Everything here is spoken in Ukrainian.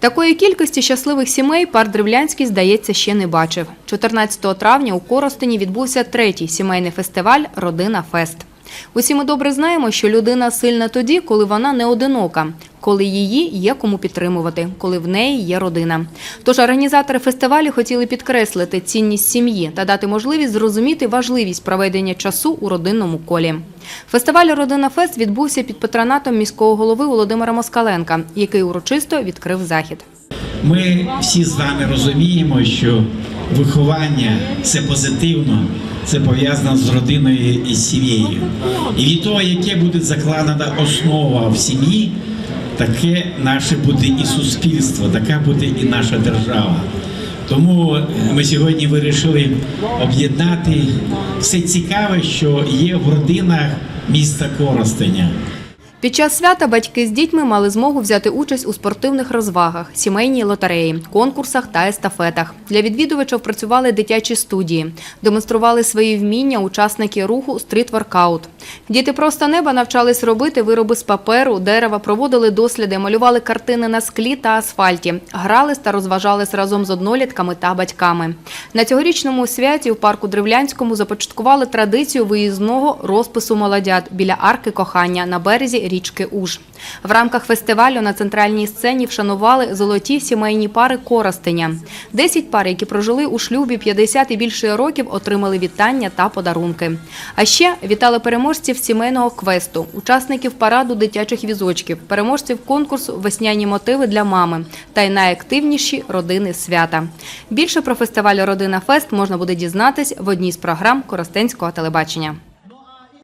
Такої кількості щасливих сімей пар Древлянський, здається, ще не бачив. 14 травня у Коростені відбувся третій сімейний фестиваль Родина Фест. Усі ми добре знаємо, що людина сильна тоді, коли вона не одинока, коли її є кому підтримувати, коли в неї є родина. Тож організатори фестивалю хотіли підкреслити цінність сім'ї та дати можливість зрозуміти важливість проведення часу у родинному колі. Фестиваль Родина Фест відбувся під патронатом міського голови Володимира Москаленка, який урочисто відкрив захід. Ми всі з вами розуміємо, що виховання це позитивно, це пов'язано з родиною і сім'єю. І від того, яке буде закладена основа в сім'ї, таке наше буде і суспільство, така буде і наша держава. Тому ми сьогодні вирішили об'єднати все цікаве, що є в родинах міста Коростеня. Під час свята батьки з дітьми мали змогу взяти участь у спортивних розвагах, сімейній лотереї, конкурсах та естафетах. Для відвідувачів працювали дитячі студії, демонстрували свої вміння учасники руху стріт-воркаут. Діти просто неба навчались робити вироби з паперу, дерева, проводили досліди, малювали картини на склі та асфальті, грались та розважались разом з однолітками та батьками. На цьогорічному святі у парку Древлянському започаткували традицію виїзного розпису молодят біля арки кохання на березі річки Уж. В рамках фестивалю на центральній сцені вшанували золоті сімейні пари Коростеня. Десять пар, які прожили у шлюбі 50 і більше років, отримали вітання та подарунки. А ще вітали переможців сімейного квесту, учасників параду дитячих візочків, переможців конкурсу Весняні мотиви для мами та й найактивніші родини свята. Більше про фестиваль Родина Фест можна буде дізнатись в одній з програм Коростенського телебачення.